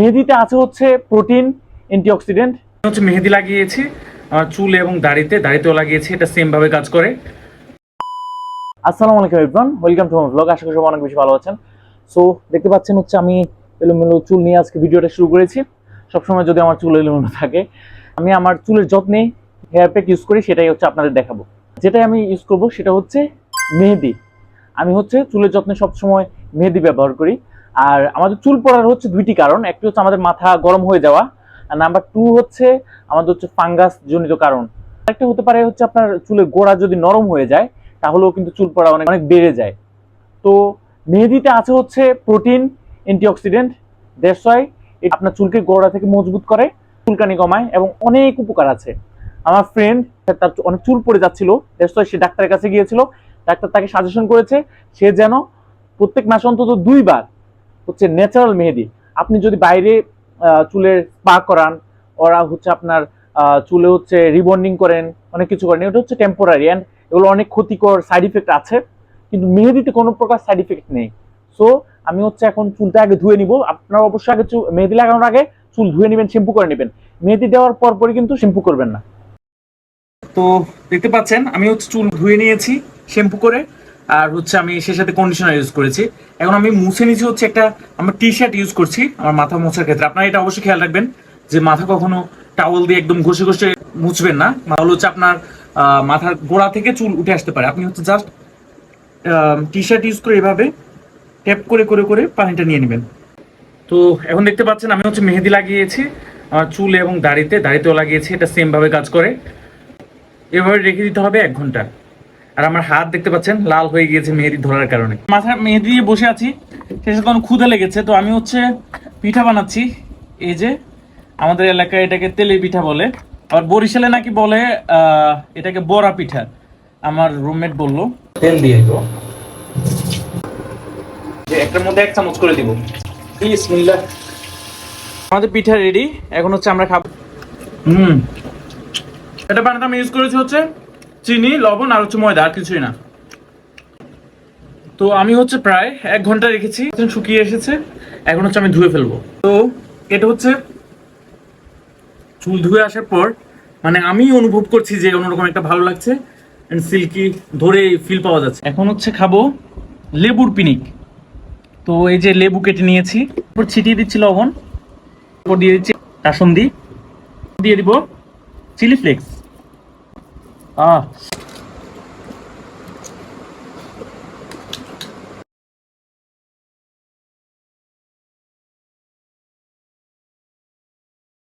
মেহেদিতে আছে হচ্ছে protein antioxidant হচ্ছে মেহেদি লাগিয়েছি চুল এবং দাড়িতে দাড়িতেও লাগিয়েছি এটা সেম ভাবে কাজ করে। আসসালামু আলাইকুম everyone welcome to my blog আশা করি সবাই অনেক বেশি ভালো আছেন। সো দেখতে পাচ্ছেন হচ্ছে আমি এলোমেলো চুল নিয়ে আজকে ভিডিওটা শুরু করেছি। সবসময় যদি আমার চুল এলোমেলো থাকে আমি আমার চুলের যত্নে হেয়ার প্যাক ইউজ করি সেটাই হচ্ছে আপনাদের দেখাবো। যেটাই আমি ইউজ করব সেটা হচ্ছে মেহেদি। আমি হচ্ছে চুলের যত্নে সবসময় মেহেদি ব্যবহার করি। আর আমাদের চুল পড়ার হচ্ছে দুইটি কারণ। একটি হচ্ছে আমাদের মাথা গরম হয়ে যাওয়া, আর নাম্বার টু হচ্ছে আমাদের হচ্ছে ফাঙ্গাস জনিত কারণ। একটা হতে পারে হচ্ছে আপনার চুলের গোড়া যদি নরম হয়ে যায়, তাহলেও কিন্তু চুল পড়া অনেক অনেক বেড়ে যায়। তো মেহেদিতে আছে হচ্ছে প্রোটিন অ্যান্টিঅক্সিডেন্ট দ্যাটস ওয়াই আপনার চুলকে গোড়া থেকে মজবুত করে, চুলকানি কমায় এবং অনেক উপকার আছে। আমার ফ্রেন্ড তার অনেক চুল পড়ে যাচ্ছিল ওয়াই সে ডাক্তারের কাছে গিয়েছিল। ডাক্তার তাকে সাজেশন করেছে, সে যেন প্রত্যেক মাসে অন্তত দুইবার হচ্ছে ন্যাচারাল মেহেদি। আপনি যদি বাইরে চুলের স্পা করান, ওরা হচ্ছে আপনার চুলে হচ্ছে রিবন্ডিং করেন, অনেক কিছু করেন, এটা হচ্ছে টেম্পোরারি অ্যান্ড এগুলো অনেক ক্ষতিকর সাইড ইফেক্ট আছে, কিন্তু মেহেদিতে কোনো প্রকার সাইড ইফেক্ট নেই। সো আমি হচ্ছে এখন চুলটা আগে ধুয়ে নিব, আপনারা অবশ্যই আগে মেহেদি লাগানোর আগে চুল ধুয়ে নেবেন শ্যাম্পু করে নেবেন। মেহেদি দেওয়ার পর পরই কিন্তু শ্যাম্পু করবেন না। তো দেখতে পাচ্ছেন, আমি হচ্ছে চুল ধুয়ে নিয়েছি শ্যাম্পু করে। আর হচ্ছে আমি সে সাথে কন্ডিশনার ইউজ করেছি। এখন আমি মুছে নিয়েছি হচ্ছে একটা, আমার টি শার্ট ইউজ করছি, আমার মাথা মোছার ক্ষেত্রে। আপনারা এটা অবশ্যই খেয়াল রাখবেন যে মাথা কখনো টাওয়াল দিয়ে একদম ঘষে ঘষে মুছবেন না। তাহলে হচ্ছে আপনার মাথার গোড়া থেকে চুল উঠে আসতে পারে। আপনি হচ্ছে জাস্ট টি শার্ট ইউজ করে এভাবে ট্যাপ করে করে করে পানিটা নিয়ে নেবেন। তো এখন দেখতে পাচ্ছেন আমি হচ্ছে মেহেদি লাগিয়েছি, আমার চুল এবং দাড়িতে, দাড়িতেও লাগিয়েছি, এটা সেমভাবে কাজ করে। এভাবে রেখে দিতে হবে এক ঘণ্টা। আর আমার হাত দেখতে পাচ্ছেন লাল হয়ে গিয়েছে মেহেদি ধরার কারণে। মাথা মেহেদি দিয়ে বসে আছি শেষে তখন ক্ষুদে লেগেছে তো আমি হচ্ছে পিঠা বানাচ্ছি। এই যে আমাদের এলাকায় এটাকে তেলের পিঠা বলে। আর বরিশালে নাকি বলে এটাকে বড়া পিঠা। আমার রুমমেট বলল। তেল দিয়ে দিব। একটার মধ্যে এক চামচ করে দিব। বিসমিল্লাহ। আমাদের পিঠা রেডি এখন হচ্ছে আমরা খাব। হুম। এটা বানাতে আমি ইউজ করেছি হচ্ছে চিনি, লবণ আর হচ্ছে ময়দা, আর কিছুই না। তো আমি হচ্ছে প্রায় এক ঘণ্টা রেখেছি শুকিয়ে এসেছে, এখন হচ্ছে আমি ধুয়ে ফেলব। তো এটা হচ্ছে চুল ধুয়ে আসার পর মানে আমি অনুভব করছি যে অন্যরকম একটা ভালো লাগছে সিল্কি ধরে ফিল পাওয়া যাচ্ছে। এখন হচ্ছে খাব লেবুর পিনিক। তো এই যে লেবু কেটে নিয়েছি তারপর ছিটিয়ে দিচ্ছি লবণ তারপর দিয়ে দিচ্ছি কাসন্দি, দিয়ে দিব চিলি ফ্লেক্স। 啊。